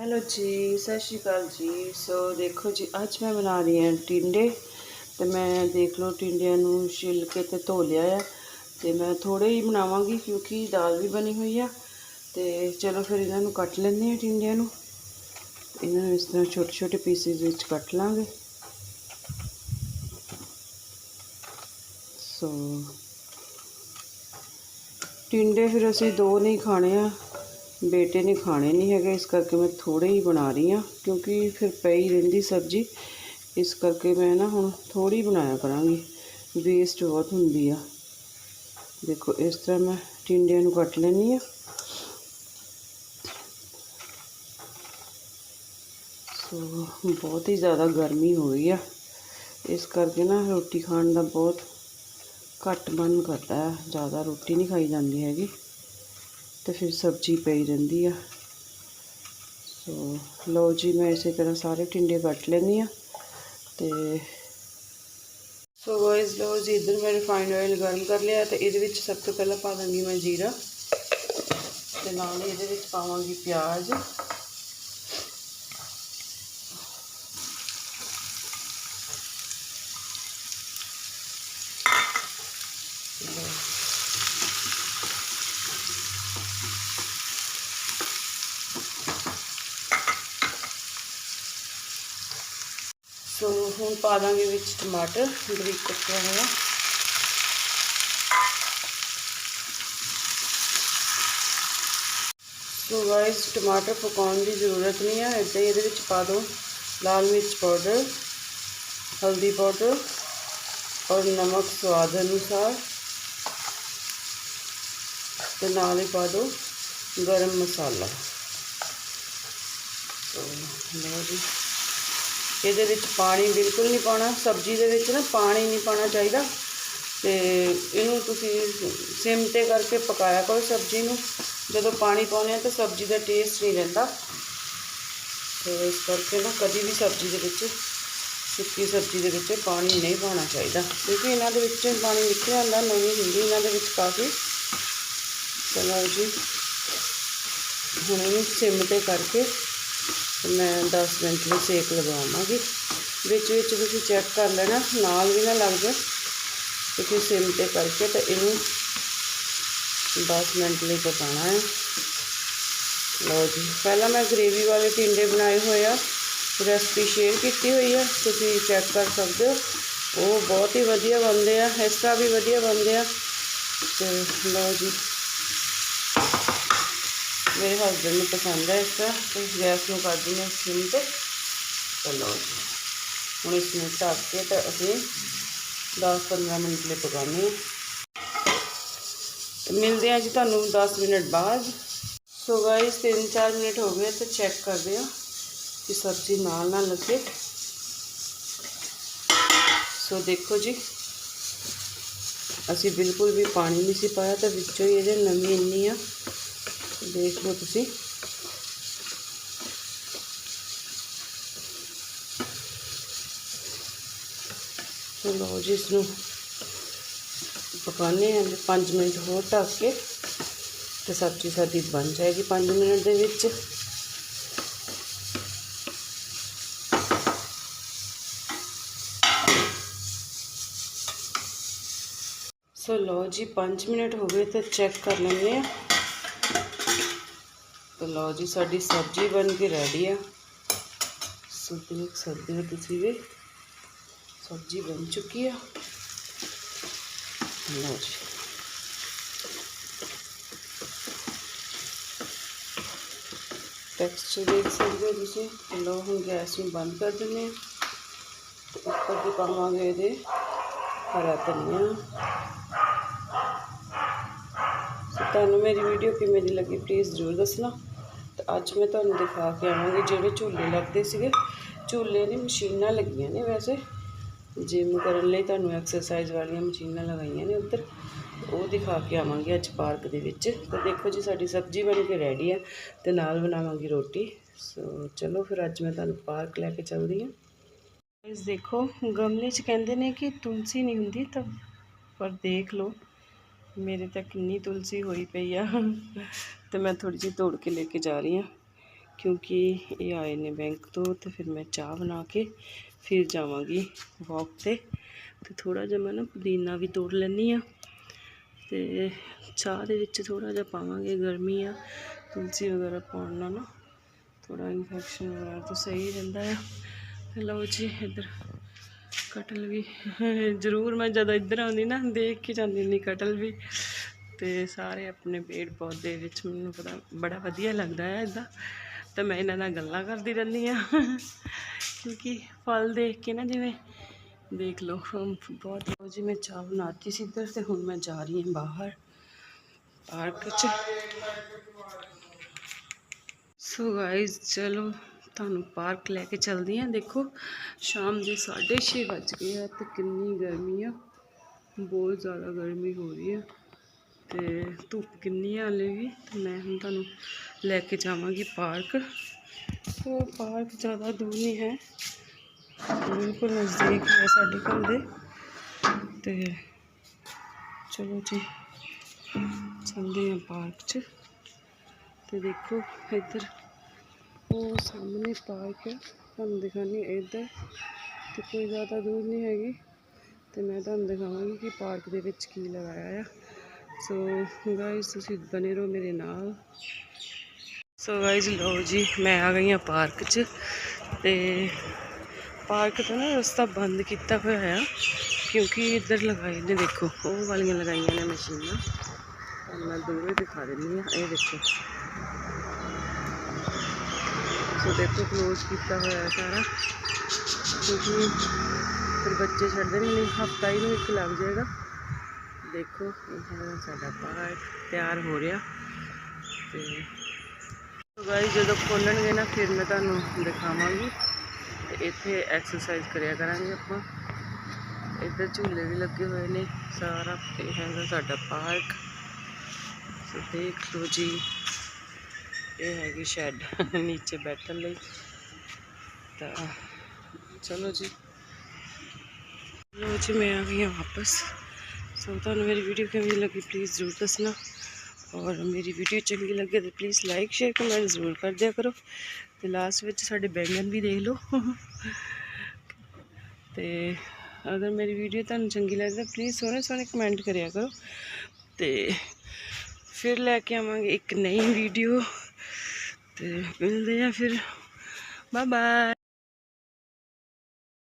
Hello ਜੀ, ਸਤਿ ਸ਼੍ਰੀ ਅਕਾਲ ਜੀ। ਸੋ ਦੇਖੋ ਜੀ, ਅੱਜ ਮੈਂ ਬਣਾ ਰਹੀ ਹਾਂ ਟਿੰਡੇ। ਤੇ ਮੈਂ ਦੇਖ ਲਓ ਟਿੰਡਿਆਂ ਨੂੰ ਛਿਲ ਕੇ ਤੇ ਧੋ ਲਿਆ ਆ। ਤੇ ਮੈਂ ਥੋੜੇ ਹੀ ਬਣਾਵਾਂਗੀ ਕਿਉਂਕਿ ਦਾਲ ਵੀ ਬਣੀ ਹੋਈ ਆ। ਤੇ ਚਲੋ ਫਿਰ ਇਹਨਾਂ ਨੂੰ ਕੱਟ ਲੈਂਦੇ ਹਾਂ ਟਿੰਡਿਆਂ ਨੂੰ। ਇਹਨਾਂ ਨੂੰ ਇਸ ਤਰ੍ਹਾਂ ਛੋਟੇ ਛੋਟੇ ਪੀਸਿਸ ਵਿੱਚ ਕੱਟ ਲਾਂਗੇ। ਸੋ ਟਿੰਡੇ ਫਿਰ ਅਸੀਂ ਦੋ ਨਹੀਂ ਖਾਣੇ ਆ। ਬੇਟੇ ਨੇ ਖਾਣੇ ਨਹੀਂ ਹੈਗੇ, ਇਸ ਕਰਕੇ ਮੈਂ ਥੋੜੇ ਹੀ ਬਣਾ ਰਹੀ ਹਾਂ, ਕਿਉਂਕਿ ਫਿਰ ਪਈ ਰਹਿੰਦੀ ਸਬਜ਼ੀ। ਇਸ ਕਰਕੇ ਮੈਂ ਨਾ ਹੁਣ ਥੋੜੀ ਬਣਾਇਆ ਕਰਾਂਗੀ। ਵੇਸਟ ਬਹੁਤ ਹੁੰਦੀ ਆ। ਦੇਖੋ, ਇਸ ਤਰ੍ਹਾਂ ਮੈਂ ਟਿੰਡਿਆਂ ਨੂੰ ਕੱਟ ਲੈਣੀ ਆ ਸੋ, ਬਹੁਤ ਹੀ ਜ਼ਿਆਦਾ ਗਰਮੀ ਹੋ ਰਹੀ ਆ। ਇਸ ਕਰਕੇ ਨਾ ਰੋਟੀ ਖਾਣ ਦਾ ਬਹੁਤ ਘੱਟ ਮਨ ਕਰਦਾ ਹੈ ਜ਼ਿਆਦਾ ਰੋਟੀ ਨਹੀਂ ਖਾਈ ਜਾਂਦੀ ਹੈਗੀ। ਤੇ ਫਿਰ ਸਬਜ਼ੀ ਪਈ ਰਹਿੰਦੀ ਆ। ਸੋ ਲਓ ਜੀ, ਮੈਂ ਇਸੇ ਤਰ੍ਹਾਂ ਸਾਰੇ ਟਿੰਡੇ ਕੱਟ ਲੈਂਦੀ ਆ ਤੇ ਸੋ ਗਾਇਸ ਲਓ ਜੀ, ਇਧਰ ਮੈਂ ਰਿਫਾਈਨਡ ਆਇਲ ਗਰਮ ਕਰ ਲਿਆ ਤੇ ਇਹਦੇ ਵਿੱਚ ਸਭ ਤੋਂ ਪਹਿਲਾਂ ਪਾ ਦਾਂਗੀ ਮੈਂ ਜੀਰਾ ਤੇ ਨਾਲ ਹੀ ਇਹਦੇ ਵਿੱਚ ਪਾਵਾਂਗੀ ਪਿਆਜ਼। ਸੋ ਹੁਣ ਪਾ ਦਾਂਗੇ ਵਿੱਚ ਟਮਾਟਰ ਬਰੀਕ ਕੱਟਿਆ ਹੋਇਆ। ਸੋ ਗਾਇਸ ਟਮਾਟਰ ਪਕਾਉਣ ਦੀ ਜ਼ਰੂਰਤ ਨਹੀਂ ਹੈ ਇੱਦਾਂ ਹੀ ਇਹਦੇ ਵਿੱਚ ਪਾ ਦਿਓ ਲਾਲ ਮਿਰਚ ਪਾਊਡਰ, ਹਲਦੀ ਪਾਊਡਰ ਔਰ ਨਮਕ ਸਵਾਦ ਅਨੁਸਾਰ। ਤੇ ਨਾਲ ਹੀ ਪਾ ਦਿਓ ਗਰਮ ਮਸਾਲਾ। ਸੋ ਲਓ ਜੀ। ਇਹਦੇ ਵਿੱਚ ਪਾਣੀ ਬਿਲਕੁਲ ਨਹੀਂ ਪਾਉਣਾ, ਸਬਜ਼ੀ ਦੇ ਵਿੱਚ ਨਾ ਪਾਣੀ ਨਹੀਂ ਪਾਉਣਾ ਚਾਹੀਦਾ। ਤੇ ਇਹਨੂੰ ਤੁਸੀਂ ਸਿਮ ਤੇ ਕਰਕੇ ਪਕਾਇਆ ਕਰੋ ਸਬਜ਼ੀ ਨੂੰ। ਜਦੋਂ ਪਾਣੀ ਪਾਉਂਦੇ ਆ ਤਾਂ ਸਬਜ਼ੀ ਦਾ ਟੇਸਟ ਨਹੀਂ ਰਹਿੰਦਾ। ਤੇ ਇਸ ਕਰਕੇ ਨਾ ਕਦੀ ਵੀ ਸਬਜ਼ੀ ਦੇ ਵਿੱਚ, ਸੁੱਕੀ ਸਬਜ਼ੀ ਦੇ ਵਿੱਚ ਪਾਣੀ ਨਹੀਂ ਪਾਉਣਾ ਚਾਹੀਦਾ। ਕਿਉਂਕਿ ਇਹਨਾਂ ਦੇ ਵਿੱਚ ਪਾਣੀ ਨਿਕਲ ਆਉਂਦਾ, ਨਵੀਂ ਹੁੰਦੀ ਇਹਨਾਂ ਦੇ ਵਿੱਚ ਕਾਫੀ ਚਲੋ ਜੀ, ਹੁਣ ਇਹਨੂੰ ਸਿਮ ਤੇ ਕਰਕੇ ਤੇ ਮੈਂ 10 ਮਿੰਟ ਲਈ ਸੇਕ ਲਗਾਵਾਂਗੀ। ਵਿੱਚ ਵਿੱਚ ਤੁਸੀਂ ਚੈੱਕ ਕਰ ਲੈਣਾ, ਨਾਲ ਵੀ ਨਾ ਲੱਗ ਜਾਏ ਤੁਸੀਂ ਸਿਮ ਤੇ ਕਰਕੇ ਤਾਂ ਇਹਨੂੰ 10 ਮਿੰਟ ਲਈ ਪਕਾਉਣਾ ਹੈ। ਲਓ ਜੀ, ਪਹਿਲਾਂ ਮੈਂ ਗ੍ਰੇਵੀ ਵਾਲੇ ਟਿੰਡੇ ਬਣਾਏ ਹੋਏ ਆ। ਰੈਸਪੀ ਸ਼ੇਅਰ ਕੀਤੀ ਹੋਈ ਆ, ਤੁਸੀਂ ਚੈੱਕ ਕਰ ਸਕਦੇ ਹੋ। ਉਹ ਬਹੁਤ ਹੀ ਵਧੀਆ ਬਣਦੇ ਆ, ਇਸ ਤਰ੍ਹਾਂ ਵੀ ਵਧੀਆ ਬਣਦੇ ਆ। ਤੇ ਲਓ ਜੀ ਮੇਰੇ ਹਸਬੰਦ ਨੂੰ ਪਸੰਦ ਹੈ ਇਸ ਤੇ ਗੈਸ ਨੂੰ ਕਰ ਦਿੰਦੇ ਹਾਂ ਸਿਮ ਤੇ ਚਲੋ। ਹੁਣ ਇਸ ਨੂੰ ਢੱਕ ਕੇ ਤਾਂ ਅਸੀਂ 10-15 ਮਿੰਟ ਲਈ ਪਕਾਉਂਦੇ ਹਾਂ। ਮਿਲਦੇ ਹਾਂ ਜੀ ਤੁਹਾਨੂੰ 10 ਮਿੰਟ ਬਾਅਦ। ਸੋ ਗਾਇਸ 3-4 ਮਿੰਟ ਹੋ ਗਏ ਤੇ ਚੈੱਕ ਕਰਦੇ ਹਾਂ ਕਿ ਸਬਜ਼ੀ ਨਾਲ ਨਾਲ ਲੱਗੇ। ਸੋ ਦੇਖੋ ਜੀ, ਅਸੀਂ ਬਿਲਕੁਲ ਵੀ ਪਾਣੀ ਨਹੀਂ ਸੀ ਪਾਇਆ ਤਾਂ ਵਿੱਚੋਂ ਹੀ ਇਹਦੇ ਨਮੀ ਇੰਨੀ ਆ। ਦੇਖ ਲਓ ਤੁਸੀਂ। ਚਲੋ ਜੀ ਇਸ ਨੂੰ ਪਕਾਉਣੇ ਆ 5 ਮਿੰਟ ਹੋਰ ਢੱਕ ਕੇ ਤੇ ਸਬਜ਼ੀ ਸਾਡੀ ਬਣ ਜਾਏਗੀ 5 ਮਿੰਟ ਦੇ ਵਿੱਚ। ਸੋ ਲਓ ਜੀ 5 ਮਿੰਟ ਹੋ ਗਏ ਤੇ ਚੈੱਕ ਕਰ ਲੈਂਦੇ ਆ ਤੇ ਲਓ ਜੀ ਸਾਡੀ ਸਬਜ਼ੀ ਬਣ ਕੇ ਰੈਡੀ ਆ ਸੋ ਦੇਖ ਸਕਦੇ ਹੋ ਤੁਸੀਂ ਵੀ ਸਬਜ਼ੀ ਬਣ ਚੁੱਕੀ ਆ ਲਓ ਜੀ ਟੈਕਸਚਰ ਦੇਖ ਸਕਦੇ ਹੋ ਤੁਸੀਂ ਤੇ ਲਓ ਹੁਣ ਗੈਸ ਨੂੰ ਬੰਦ ਕਰ ਦਿੰਦੇ ਆ ਤੇ ਉੱਪਰ ਦੀ ਪਾਵਾਂਗੇ ਇਹਦੇ ਹਰਾ ਧਨੀਆ ਸੋ ਤੁਹਾਨੂੰ ਮੇਰੀ ਵੀਡੀਓ ਕਿਵੇਂ ਅੱਜ ਮੈਂ ਤੁਹਾਨੂੰ ਦਿਖਾ ਕੇ ਆਵਾਂਗੀ ਜਿਹੜੇ ਝੂਲੇ ਲੱਗਦੇ ਸੀਗੇ। ਝੂਲੇ ਨਹੀਂ ਮਸ਼ੀਨਾਂ ਲੱਗੀਆਂ ਨੇ ਵੈਸੇ। ਜਿਮ ਕਰਨ ਲਈ ਤੁਹਾਨੂੰ ਐਕਸਰਸਾਈਜ਼ ਵਾਲੀਆਂ ਮਸ਼ੀਨਾਂ ਲਗਾਈਆਂ ਨੇ ਉੱਧਰ। ਉਹ ਦਿਖਾ ਕੇ ਆਵਾਂਗੇ ਅੱਜ ਪਾਰਕ ਦੇ ਵਿੱਚ। ਤਾਂ ਦੇਖੋ ਜੀ, ਸਾਡੀ ਸਬਜ਼ੀ ਬਣ ਕੇ ਰੈਡੀ ਹੈ ਤੇ ਨਾਲ ਬਣਾਵਾਂਗੀ ਰੋਟੀ। ਸੋ ਚਲੋ ਫਿਰ ਅੱਜ ਮੈਂ ਤੁਹਾਨੂੰ ਪਾਰਕ ਲੈ ਕੇ ਚੱਲਦੀ ਹਾਂ ਇਸ ਦੇਖੋ, ਗਮਲੇ 'ਚ ਕਹਿੰਦੇ ਨੇ ਕਿ ਤੁਲਸੀ ਨਹੀਂ ਹੁੰਦੀ ਤਾਂ ਪਰ ਦੇਖ ਲਓ। ਮੇਰੇ ਤਾਂ ਕਿੰਨੀ ਤੁਲਸੀ ਹੋਈ ਪਈ ਆ। ਤੇ ਮੈਂ ਥੋੜੀ ਜਿਹੀ ਤੋੜ ਕੇ ਲੈ ਕੇ ਜਾ ਰਹੀ ਹਾਂ। ਕਿਉਂਕਿ ਇਹ ਆਏ ਨੇ ਬੈਂਕ ਤੋਂ, ਤੇ ਫਿਰ ਮੈਂ ਚਾਹ ਬਣਾ ਕੇ ਫਿਰ ਜਾਵਾਂਗੀ ਵਾਕ ਤੇ। ਤੇ ਥੋੜਾ ਜਿਹਾ ਮੈਂ ਨਾ ਪੁਦੀਨਾ ਵੀ ਤੋੜ ਲੈਣੀ ਆ ਤੇ ਚਾਹ ਦੇ ਵਿੱਚ ਥੋੜਾ ਜਿਹਾ ਪਾਵਾਂਗੇ ਗਰਮੀ ਆ। ਤੁਲਸੀ ਵਗੈਰਾ ਪਾਉਣ ਨਾਲ ਨਾ ਥੋੜਾ ਇਨਫੈਕਸ਼ਨ ਵਗੈਰਾ ਤੋਂ ਸਹੀ ਰਹਿੰਦਾ ਆ। ਲਓ ਜੀ ਇੱਧਰ ਕਟਲ ਵੀ। ਜ਼ਰੂਰ ਮੈਂ ਜਦੋਂ ਇੱਧਰ ਆਉਂਦੀ ਨਾ, ਦੇਖ ਕੇ ਜਾਂਦੀ ਹੁੰਦੀ ਕਟਲ ਵੀ। ਤੇ ਸਾਰੇ ਆਪਣੇ ਪੇੜ ਪੌਦੇ ਵਿੱਚ ਮੈਨੂੰ ਪਤਾ ਬੜਾ ਵਧੀਆ ਲੱਗਦਾ ਹੈ ਇਦਾਂ ਤਾਂ ਮੈਂ ਇਹਨਾਂ ਨਾਲ ਗੱਲਾਂ ਕਰਦੀ ਰਹਿੰਦੀ ਆ ਕਿਉਂਕਿ ਫਲ ਦੇਖ ਕੇ ਨਾ ਜਿਵੇਂ, ਦੇਖ ਲਓ, ਬਹੁਤ ਲਓ ਜੀ, ਮੈਂ ਚਾਹ ਬਣਾਤੀ ਸੀ ਇੱਧਰ ਤੇ ਹੁਣ ਮੈਂ ਜਾ ਰਹੀ ਹਾਂ ਬਾਹਰ, ਪਾਰਕ 'ਚ। ਸੋ ਗਾਇਸ ਚਲੋ ਤੁਹਾਨੂੰ ਪਾਰਕ ਲੈ ਕੇ ਚਲਦੀ ਹਾਂ। ਦੇਖੋ, ਸ਼ਾਮ ਦੇ 6:30 ਵੱਜ ਗਏ ਆ ਤੇ ਕਿੰਨੀ ਗਰਮੀ ਆ। ਬਹੁਤ ਜ਼ਿਆਦਾ ਗਰਮੀ ਹੋ ਰਹੀ ਆ ਤੇ ਧੁੱਪ ਕਿੰਨੀ ਆ ਹਲੇ ਵੀ। ਤੇ ਮੈਂ ਹੁਣ ਤੁਹਾਨੂੰ ਲੈ ਕੇ ਜਾਵਾਂਗੀ ਪਾਰਕ। ਉਹ ਪਾਰਕ ਜ਼ਿਆਦਾ ਦੂਰ ਨਹੀਂ ਹੈ। ਬਿਲਕੁਲ ਨਜ਼ਦੀਕ ਹੈ ਸਾਡੇ ਘਰ ਦੇ। ਤੇ ਚਲੋ ਜੀ, ਚੱਲਦੇ ਹਾਂ ਪਾਰਕ 'ਚ। ਤੇ ਦੇਖੋ ਇੱਧਰ ਉਹ ਸਾਹਮਣੇ ਪਾਰਕ ਹੈ। ਤੁਹਾਨੂੰ ਦਿਖਾਣੀ ਇੱਧਰ ਤੇ ਕੋਈ ਜ਼ਿਆਦਾ ਦੂਰ ਨਹੀਂ ਹੈਗੀ। ਤੇ ਮੈਂ ਤੁਹਾਨੂੰ ਦਿਖਾਵਾਂਗੀ ਕਿ ਪਾਰਕ ਦੇ ਵਿੱਚ ਕੀ ਲਗਾਇਆ ਆ। ਸੋ ਗਾਇਸ ਤੁਸੀਂ ਬਨੇ ਰਹੋ ਮੇਰੇ ਨਾਲ। ਸੋ ਗਾਇਸ ਲਓ ਜੀ, ਮੈਂ ਆ ਗਈ ਹਾਂ ਪਾਰਕ 'ਚ ਤੇ ਪਾਰਕ ਤੋਂ ਨਾ ਰਸਤਾ ਬੰਦ ਕੀਤਾ ਹੋਇਆ ਆ, ਕਿਉਂਕਿ ਇੱਧਰ ਲਗਾਏ ਨੇ ਦੇਖੋ, ਉਹ ਵਾਲੀਆਂ ਲਗਾਈਆਂ ਨੇ ਮਸ਼ੀਨਾਂ। ਤੁਹਾਨੂੰ ਮੈਂ ਦੂਰੋਂ ਦਿਖਾ ਦਿੰਦੀ ਆ ਇਹ ਦੇਖੋ। ਸੋ ਦੇਖੋ ਕਲੋਜ਼ ਕੀਤਾ ਹੋਇਆ ਹੈ ਸਾਰਾ। ਕਿਉਂਕਿ ਫਿਰ ਬੱਚੇ ਛੱਡਦੇ ਨਹੀਂ, ਹਫਤਾ ਹੀ ਨੂੰ ਇੱਕ ਲੱਗ ਜਾਏਗਾ। ਦੇਖੋ, ਇਹ ਸਾਡਾ ਪਾਰਕ ਤਿਆਰ ਹੋ ਰਿਹਾ। ਤੇ ਸੋ ਗਾਇਸ ਜਦੋਂ ਖੋਲਣਗੇ ਨਾ, ਫਿਰ ਮੈਂ ਤੁਹਾਨੂੰ ਦਿਖਾਵਾਂਗੀ। ਤੇ ਇੱਥੇ ਐਕਸਰਸਾਈਜ਼ ਕਰਿਆ ਕਰਾਂਗੇ ਆਪਾਂ। ਇੱਧਰ ਝੂਲੇ ਵੀ ਲੱਗੇ ਹੋਏ ਨੇ ਸਾਰਾ। ਇਹ ਹੈਗਾ ਸਾਡਾ ਪਾਰਕ। ਸੋ ਦੇਖ ਲਓ ਜੀ। ਇਹ ਹੈਗੀ ਸ਼ੈੱਡ ਨੀਚੇ ਬੈਠਣ ਲਈ। ਤਾਂ ਚਲੋ ਜੀ। ਲੋ ਜੀ, ਮੈਂ ਆ ਗਈ ਹਾਂ ਵਾਪਸ। ਸੋ ਤੁਹਾਨੂੰ ਮੇਰੀ ਵੀਡੀਓ ਕਿਵੇਂ ਲੱਗੀ ਪਲੀਜ਼ ਜ਼ਰੂਰ ਦੱਸਣਾ। ਔਰ ਮੇਰੀ ਵੀਡੀਓ ਚੰਗੀ ਲੱਗੇ ਤਾਂ ਪਲੀਜ਼ ਲਾਈਕ ਸ਼ੇਅਰ ਕਮੈਂਟ ਜ਼ਰੂਰ ਕਰ ਦਿਆ ਕਰੋ। ਤੇ ਲਾਸਟ ਵਿੱਚ ਸਾਡੇ ਬੈਂਗਨ ਵੀ ਦੇਖ ਲਓ। ਤੇ ਅਗਰ ਮੇਰੀ ਵੀਡੀਓ ਤੁਹਾਨੂੰ ਚੰਗੀ ਲੱਗਦੀ ਤਾਂ ਪਲੀਜ਼ ਸੋਹਣੇ ਸੋਹਣੇ ਕਮੈਂਟ ਕਰਿਆ ਕਰੋ। ਤੇ ਫਿਰ ਲੈ ਕੇ ਆਵਾਂਗੇ ਇੱਕ ਨਈ ਵੀਡੀਓ। ਤੇ ਮਿਲਦੇ ਆ ਫਿਰ ਬਾਏ ਬਾਏ